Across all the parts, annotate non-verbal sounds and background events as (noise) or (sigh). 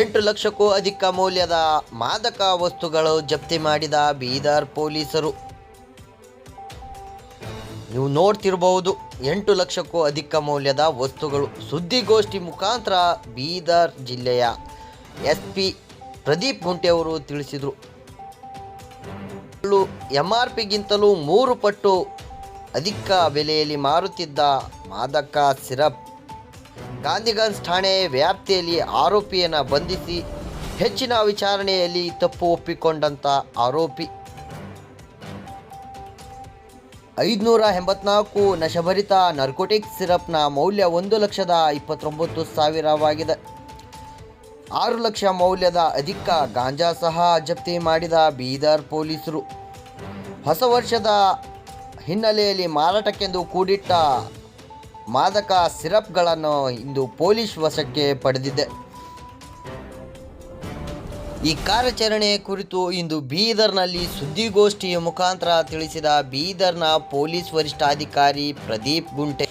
ಎಂಟು ಲಕ್ಷಕ್ಕೂ ಅಧಿಕ ಮೌಲ್ಯದ ಮಾದಕ ವಸ್ತುಗಳು ಜಪ್ತಿ ಮಾಡಿದ ಬೀದರ್ ಪೊಲೀಸರು. ನೀವು ನೋಡ್ತಿರಬಹುದು ಎಂಟು ಲಕ್ಷಕ್ಕೂ ಅಧಿಕ ಮೌಲ್ಯದ ವಸ್ತುಗಳು. ಸುದ್ದಿಗೋಷ್ಠಿ ಮುಖಾಂತರ ಬೀದರ್ ಜಿಲ್ಲೆಯ ಎಸ್ ಪಿ ಪ್ರದೀಪ್ ಗುಂಟೆ ಅವರು ತಿಳಿಸಿದರು. ಎಂ ಆರ್ ಪಿಗಿಂತಲೂ ಮೂರು ಪಟ್ಟು ಅಧಿಕ ಬೆಲೆಯಲ್ಲಿ ಮಾರುತ್ತಿದ್ದ ಮಾದಕ ಸಿರಪ್ ಗಾಂಧಿಗಂಜ್ ಠಾಣೆ ವ್ಯಾಪ್ತಿಯಲ್ಲಿ ಆರೋಪಿಯನ್ನು ಬಂಧಿಸಿ ಹೆಚ್ಚಿನ ವಿಚಾರಣೆಯಲ್ಲಿ ತಪ್ಪು ಒಪ್ಪಿಕೊಂಡಂಥ ಆರೋಪಿ. ಐದುನೂರ ಎಂಬತ್ನಾಲ್ಕು ನಶಭರಿತ ನರ್ಕೋಟಿಕ್ ಸಿರಪ್ನ ಮೌಲ್ಯ ಒಂದು ಲಕ್ಷದ ಇಪ್ಪತ್ತೊಂಬತ್ತು ಸಾವಿರವಾಗಿದೆ. ಆರು ಲಕ್ಷ ಮೌಲ್ಯದ ಅಧಿಕ ಗಾಂಜಾ ಸಹ ಜಪ್ತಿ ಮಾಡಿದ ಬೀದರ್ ಪೊಲೀಸರು. ಹೊಸ ವರ್ಷದ ಹಿನ್ನೆಲೆಯಲ್ಲಿ ಮಾರಾಟಕ್ಕೆಂದು ಕೂಡಿಟ್ಟ ಮಾದಕ ಸಿರಪ್ಗಳನ್ನು ಇಂದು ಪೊಲೀಸ್ ವಶಕ್ಕೆ ಪಡೆದಿದೆ. ಈ ಕಾರ್ಯಾಚರಣೆ ಕುರಿತು ಇಂದು ಬೀದರ್ನಲ್ಲಿ ಸುದ್ದಿಗೋಷ್ಠಿಯ ಮುಖಾಂತರ ತಿಳಿಸಿದ ಬೀದರ್ನ ಪೊಲೀಸ್ ವರಿಷ್ಠಾಧಿಕಾರಿ ಪ್ರದೀಪ್ ಗುಂಟೆ,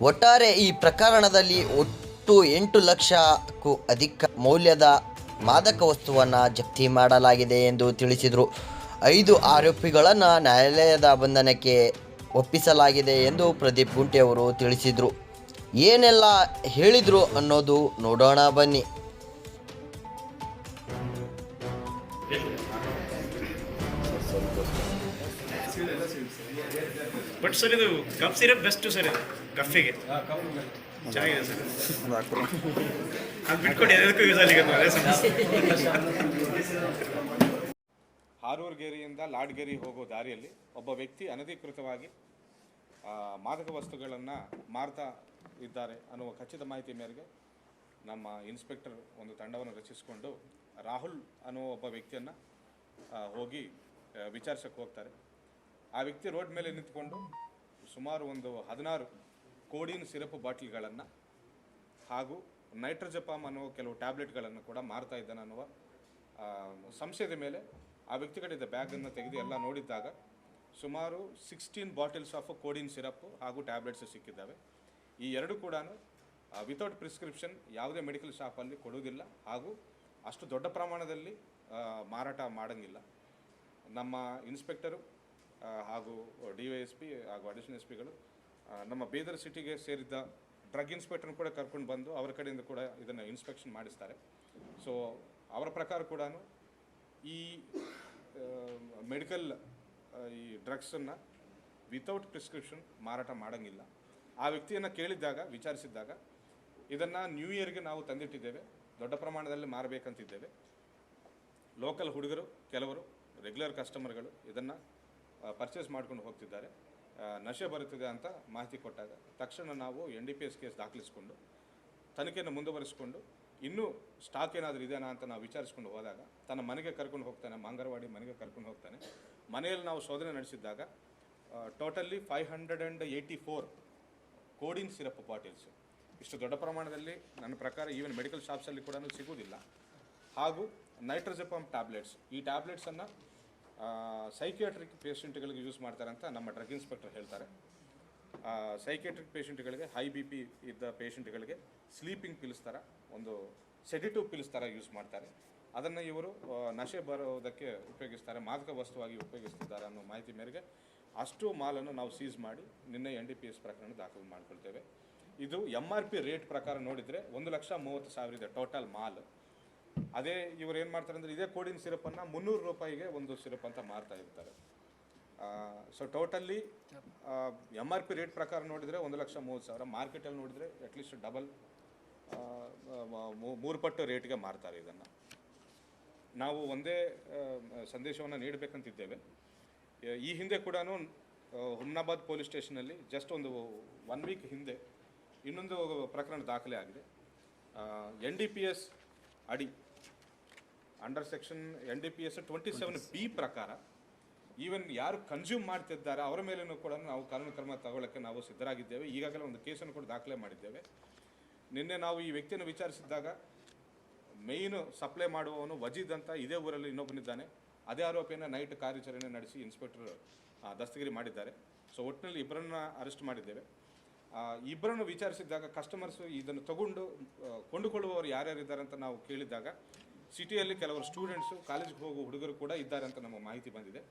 ಒಟ್ಟಾರೆ ಈ ಪ್ರಕರಣದಲ್ಲಿ ಒಟ್ಟು ಎಂಟು ಲಕ್ಷಕ್ಕೂ ಅಧಿಕ ಮೌಲ್ಯದ ಮಾದಕ ವಸ್ತುವನ್ನು ಜಪ್ತಿ ಮಾಡಲಾಗಿದೆ ಎಂದು ತಿಳಿಸಿದರು. ಐದು ಆರೋಪಿಗಳನ್ನು ನ್ಯಾಯಾಲಯದ ಬಂಧನಕ್ಕೆ ಒಪ್ಪಿಸಲಾಗಿದೆ ಎಂದು ಪ್ರದೀಪ್ ಗುಂಟೆ ಅವರು ತಿಳಿಸಿದರು. ಏನೆಲ್ಲ ಹೇಳಿದರು ಅನ್ನೋದು ನೋಡೋಣ ಬನ್ನಿ. ಬಟ್ ಸರ್ ಇದು ಕಫ್ ಸಿರಪ್ ಬೆಸ್ಟ್ ಸರ್ ಇದು ಕಫಿಗೆ ಚೆನ್ನಾಗಿದೆ ಸರ್ ಅದು ಬಿಟ್ಕೊಡಿ ಅದಕ್ಕೂ ಯೂಸ್ ಆಗಲಿಕ್ಕೆ (laughs) ಸಮಸ್ಯೆ ಲಾಡ್ಗೆರಿ ಹೋಗೋ ದಾರಿಯಲ್ಲಿ ಒಬ್ಬ ವ್ಯಕ್ತಿ ಅನಧಿಕೃತವಾಗಿ ಮಾದಕ ವಸ್ತುಗಳನ್ನು ಮಾರ್ತಾ ಇದ್ದಾರೆ ಅನ್ನುವ ಖಚಿತ ಮಾಹಿತಿ ಮೇರೆಗೆ ನಮ್ಮ ಇನ್ಸ್ಪೆಕ್ಟರ್ ಒಂದು ತಂಡವನ್ನು ರಚಿಸಿಕೊಂಡು ರಾಹುಲ್ ಅನ್ನುವ ಒಬ್ಬ ವ್ಯಕ್ತಿಯನ್ನು ಹೋಗಿ ವಿಚಾರಿಸಕ್ಕೆ ಹೋಗ್ತಾರೆ. ಆ ವ್ಯಕ್ತಿ ರೋಡ್ ಮೇಲೆ ನಿಂತ್ಕೊಂಡು ಸುಮಾರು ಒಂದು ಹದಿನಾರು ಕೋಡಿನ ಸಿರಪ್ ಬಾಟ್ಲಿಗಳನ್ನು ಹಾಗೂ ನೈಟ್ರೋಜಪಾಮ್ ಅನ್ನುವ ಕೆಲವು ಟ್ಯಾಬ್ಲೆಟ್ಗಳನ್ನು ಕೂಡ ಮಾರ್ತಾ ಇದ್ದಾನೆ ಅನ್ನುವ ಸಂಶಯದ ಮೇಲೆ ಆ ವ್ಯಕ್ತಿ ಕಡೆಯಿಂದ ಬ್ಯಾಗನ್ನು ತೆಗೆದು ಎಲ್ಲ ನೋಡಿದ್ದಾಗ ಸುಮಾರು sixteen bottles of codeine syrup ಹಾಗೂ ಟ್ಯಾಬ್ಲೆಟ್ಸ್ ಸಿಕ್ಕಿದ್ದಾವೆ. ಈ ಎರಡು ಕೂಡ ವಿತೌಟ್ ಪ್ರಿಸ್ಕ್ರಿಪ್ಷನ್ ಯಾವುದೇ ಮೆಡಿಕಲ್ ಶಾಪಲ್ಲಿ ಕೊಡುವುದಿಲ್ಲ ಹಾಗೂ ಅಷ್ಟು ದೊಡ್ಡ ಪ್ರಮಾಣದಲ್ಲಿ ಮಾರಾಟ ಮಾಡೋಂಗಿಲ್ಲ. ನಮ್ಮ ಇನ್ಸ್ಪೆಕ್ಟರು ಹಾಗೂ ಡಿ ವೈ ಎಸ್ ಪಿ ಹಾಗೂ ಅಡಿಷನಲ್ ಎಸ್ ಪಿಗಳು ನಮ್ಮ ಬೀದರ್ ಸಿಟಿಗೆ ಸೇರಿದ್ದ ಡ್ರಗ್ ಇನ್ಸ್ಪೆಕ್ಟರ್ನ ಕೂಡ ಕರ್ಕೊಂಡು ಬಂದು ಅವರ ಕಡೆಯಿಂದ ಕೂಡ ಇದನ್ನು ಇನ್ಸ್ಪೆಕ್ಷನ್ ಮಾಡಿಸ್ತಾರೆ. ಸೊ ಅವರ ಪ್ರಕಾರ ಕೂಡ ಈ ಮೆಡಿಕಲ್ ಈ ಡ್ರಗ್ಸನ್ನು ವಿತೌಟ್ ಪ್ರಿಸ್ಕ್ರಿಪ್ಷನ್ ಮಾರಾಟ ಮಾಡೋಂಗಿಲ್ಲ. ಆ ವ್ಯಕ್ತಿಯನ್ನು ಕೇಳಿದ್ದಾಗ, ವಿಚಾರಿಸಿದ್ದಾಗ, ಇದನ್ನು ನ್ಯೂ ಇಯರ್ಗೆ ನಾವು ತಂದಿಟ್ಟಿದ್ದೇವೆ. ದೊಡ್ಡ ಪ್ರಮಾಣದಲ್ಲಿ ಮಾರಬೇಕಂತಿದ್ದೇವೆ. ಲೋಕಲ್ ಹುಡುಗರು, ಕೆಲವರು ರೆಗ್ಯುಲರ್ ಕಸ್ಟಮರ್ಗಳು ಇದನ್ನು ಪರ್ಚೇಸ್ ಮಾಡ್ಕೊಂಡು ಹೋಗ್ತಿದ್ದಾರೆ. ನಶೆ ಬರುತ್ತಿದೆ ಅಂತ ಮಾಹಿತಿ ಕೊಟ್ಟಾಗ, ತಕ್ಷಣ ನಾವು N D P S case ದಾಖಲಿಸಿಕೊಂಡು, ತನಿಖೆಯನ್ನು ಮುಂದುವರಿಸಿಕೊಂಡು ಇನ್ನೂ ಸ್ಟಾಕ್ ಏನಾದರೂ ಇದೆಯಾ ಅಂತ ನಾವು ವಿಚಾರಿಸ್ಕೊಂಡು ಹೋದಾಗ ತನ್ನ ಮನೆಗೆ ಕರ್ಕೊಂಡು ಹೋಗ್ತಾನೆ, ಮಾಂಗರವಾಡಿ ಮನೆಗೆ ಕರ್ಕೊಂಡು ಹೋಗ್ತಾನೆ. ಮನೆಯಲ್ಲಿ ನಾವು ಶೋಧನೆ ನಡೆಸಿದ್ದಾಗ totally five hundred and eighty four codeine syrup bottles ಇಷ್ಟು ದೊಡ್ಡ ಪ್ರಮಾಣದಲ್ಲಿ ನನ್ನ ಪ್ರಕಾರ ಈವನ್ ಮೆಡಿಕಲ್ ಶಾಪ್ಸಲ್ಲಿ ಕೂಡ ಸಿಗುವುದಿಲ್ಲ. ಹಾಗೂ ನೈಟ್ರೋಜಪಮ್ ಟ್ಯಾಬ್ಲೆಟ್ಸ್ ಈ ಟ್ಯಾಬ್ಲೆಟ್ಸನ್ನು ಸೈಕಿಯಾಟ್ರಿಕ್ ಪೇಷಂಟ್ಗಳಿಗೆ ಯೂಸ್ ಮಾಡ್ತಾರೆ ಅಂತ ನಮ್ಮ ಡ್ರಗ್ ಇನ್ಸ್ಪೆಕ್ಟರ್ ಹೇಳ್ತಾರೆ. ಸೈಕಿಯಾಟ್ರಿಕ್ ಪೇಷಂಟ್ಗಳಿಗೆ ಹೈ ಬಿ ಪಿ ಇದ್ದ ಪೇಷಂಟ್ಗಳಿಗೆ ಸ್ಲೀಪಿಂಗ್ ಪಿಲ್ಸ್ ಥರ ಒಂದು ಸೆಡಿಟಿವ್ ಪಿಲ್ಸ್ ಥರ ಯೂಸ್ ಮಾಡ್ತಾರೆ. ಅದನ್ನು ಇವರು ನಶೆ ಬರೋದಕ್ಕೆ ಉಪಯೋಗಿಸ್ತಾರೆ, ಮಾದಕ ವಸ್ತುವಾಗಿ ಉಪಯೋಗಿಸ್ತಿದ್ದಾರೆ ಅನ್ನೋ ಮಾಹಿತಿ ಮೇರೆಗೆ ಅಷ್ಟು ಮಾಲನ್ನು ನಾವು ಸೀಸ್ ಮಾಡಿ ನಿನ್ನೆ ಎನ್ ಡಿ ಪಿ ಎಸ್ ಪ್ರಕರಣ ದಾಖಲು ಮಾಡಿಕೊಳ್ತೇವೆ. ಇದು ಎಂ ಆರ್ ಪಿ ರೇಟ್ ಪ್ರಕಾರ ನೋಡಿದರೆ ಒಂದು ಲಕ್ಷ ಮೂವತ್ತು ಸಾವಿರ ಇದೆ ಟೋಟಲ್ ಮಾಲ್. ಅದೇ ಇವರು ಏನು ಮಾಡ್ತಾರೆ ಅಂದರೆ ಇದೇ ಕೋಡಿನ ಸಿರಪನ್ನು ಮುನ್ನೂರು ರೂಪಾಯಿಗೆ ಒಂದು ಸಿರಪ್ ಅಂತ ಮಾರ್ತಾ ಇರ್ತಾರೆ. So totally M R P rate ಪ್ರಕಾರ ನೋಡಿದರೆ ಒಂದು ಲಕ್ಷ ಮೂವತ್ತು ಸಾವಿರ. ಮಾರ್ಕೆಟಲ್ಲಿ ನೋಡಿದರೆ ಅಟ್ಲೀಸ್ಟ್ ಡಬಲ್ ಮೂರು ಪಟ್ಟು ರೇಟ್ಗೆ ಮಾರ್ತಾರೆ ಇದನ್ನು. ನಾವು ಒಂದೇ ಸಂದೇಶವನ್ನು ನೀಡಬೇಕಂತಿದ್ದೇವೆ. ಈ ಹಿಂದೆ ಕೂಡ ಹುಮ್ನಾಬಾದ್ ಪೊಲೀಸ್ ಸ್ಟೇಷನಲ್ಲಿ ಜಸ್ಟ್ ಒಂದು ಒನ್ ವೀಕ್ ಹಿಂದೆ ಇನ್ನೊಂದು ಪ್ರಕರಣ ದಾಖಲೆ ಆಗಿದೆ. ಎನ್ ಡಿ ಪಿ ಎಸ್ ಅಡಿ under section N D P S twenty seven B ಪ್ರಕಾರ ಈವನ್ ಯಾರು ಕನ್ಸ್ಯೂಮ್ ಮಾಡ್ತಿದ್ದಾರೆ, ಅವರ ಮೇಲೂ ಕೂಡ ನಾವು ಕಾನೂನು ಕ್ರಮ ತಗೊಳ್ಳೋಕ್ಕೆ ನಾವು ಸಿದ್ಧರಾಗಿದ್ದೇವೆ. ಈಗಾಗಲೇ ಒಂದು ಕೇಸನ್ನು ಕೂಡ ದಾಖಲೆ ಮಾಡಿದ್ದೇವೆ. ನಿನ್ನೆ ನಾವು ಈ ವ್ಯಕ್ತಿಯನ್ನು ವಿಚಾರಿಸಿದ್ದಾಗ ಮೇಯ್ನು ಸಪ್ಲೈ ಮಾಡುವವನು ವಜೀದ್ ಅಂತ ಇದೇ ಊರಲ್ಲಿ ಇನ್ನೊಬ್ಬನಿದ್ದಾನೆ. ಅದೇ ಆರೋಪಿಯನ್ನು ನೈಟ್ ಕಾರ್ಯಾಚರಣೆ ನಡೆಸಿ ಇನ್ಸ್ಪೆಕ್ಟರ್ ದಸ್ತಗಿರಿ ಮಾಡಿದ್ದಾರೆ. ಸೊ ಒಟ್ಟಿನಲ್ಲಿ ಇಬ್ಬರನ್ನ ಅರೆಸ್ಟ್ ಮಾಡಿದ್ದೇವೆ. ಇಬ್ಬರನ್ನು ವಿಚಾರಿಸಿದಾಗ ಕಸ್ಟಮರ್ಸು ಇದನ್ನು ತಗೊಂಡು ಕೊಂಡುಕೊಳ್ಳುವವರು ಯಾರ್ಯಾರಿದ್ದಾರೆ ಅಂತ ನಾವು ಕೇಳಿದಾಗ ಸಿಟಿಯಲ್ಲಿ ಕೆಲವರು ಸ್ಟೂಡೆಂಟ್ಸು ಕಾಲೇಜ್ಗೆ ಹೋಗುವ ಹುಡುಗರು ಕೂಡ ಇದ್ದಾರೆ ಅಂತ ನಮ್ಮ ಮಾಹಿತಿ ಬಂದಿದೆ.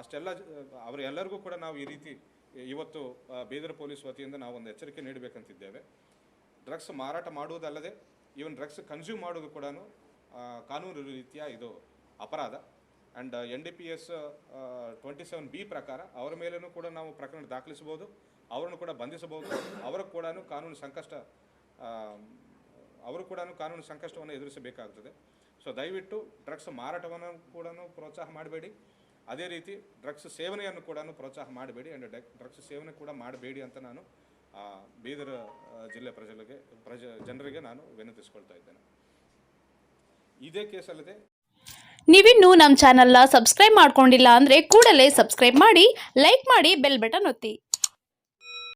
ಅಷ್ಟೆಲ್ಲ, ಅವರೆಲ್ಲರಿಗೂ ಕೂಡ ನಾವು ಈ ರೀತಿ, ಇವತ್ತು ಬೀದರ್ ಪೊಲೀಸ್ ವತಿಯಿಂದ ನಾವು ಒಂದು ಎಚ್ಚರಿಕೆ ನೀಡಬೇಕಂತಿದ್ದೇವೆ. ಡ್ರಗ್ಸ್ ಮಾರಾಟ ಮಾಡುವುದಲ್ಲದೆ, ಈವನ್ ಡ್ರಗ್ಸ್ ಕನ್ಸ್ಯೂಮ್ ಮಾಡೋದು ಕೂಡ ಕಾನೂನು ರೀತಿಯ ಇದು ಅಪರಾಧ. And N D P S twenty seven B ಪ್ರಕಾರ ಅವರ ಮೇಲೂ ಕೂಡ ನಾವು ಪ್ರಕರಣ ದಾಖಲಿಸಬಹುದು, ಅವರನ್ನು ಕೂಡ ಬಂಧಿಸಬಹುದು. ಅವರು ಕೂಡ ಕಾನೂನು ಸಂಕಷ್ಟ ಅವರು ಕೂಡ ಕಾನೂನು ಸಂಕಷ್ಟವನ್ನು ಎದುರಿಸಬೇಕಾಗ್ತದೆ. ಸೊ, ದಯವಿಟ್ಟು ಡ್ರಗ್ಸ್ ಮಾರಾಟವನ್ನು ಕೂಡ ಪ್ರೋತ್ಸಾಹ ಮಾಡಬೇಡಿ. ಅದೇ ರೀತಿ ಡ್ರಗ್ಸ್ ಸೇವನೆಯನ್ನು ಕೂಡ ಪ್ರೋತ್ಸಾಹ ಮಾಡಬೇಡಿ ಆ್ಯಂಡ್ ಡ್ರಗ್ಸ್ ಸೇವನೆ ಕೂಡ ಮಾಡಬೇಡಿ ಅಂತ ನಾನು ಬೀದರ್ ಜಿಲ್ಲೆ ಪ್ರಜೆಗಳಿಗೆ, ಪ್ರಜ, ಜನರಿಗೆ ನಾನು ವಿನಂತಿಸ್ಕೊಳ್ತಾ ಇದ್ದೇನೆ. ಇದೇ ಕೇಸಲ್ಲದೆ ನೀವಿನ್ನೂ ನಮ್ಮ ಚಾನಲ್ನ ಸಬ್ಸ್ಕ್ರೈಬ್ ಮಾಡ್ಕೊಂಡಿಲ್ಲ ಅಂದರೆ ಕೂಡಲೇ ಸಬ್ಸ್ಕ್ರೈಬ್ ಮಾಡಿ, ಲೈಕ್ ಮಾಡಿ, ಬೆಲ್ ಬಟನ್ ಒತ್ತಿ.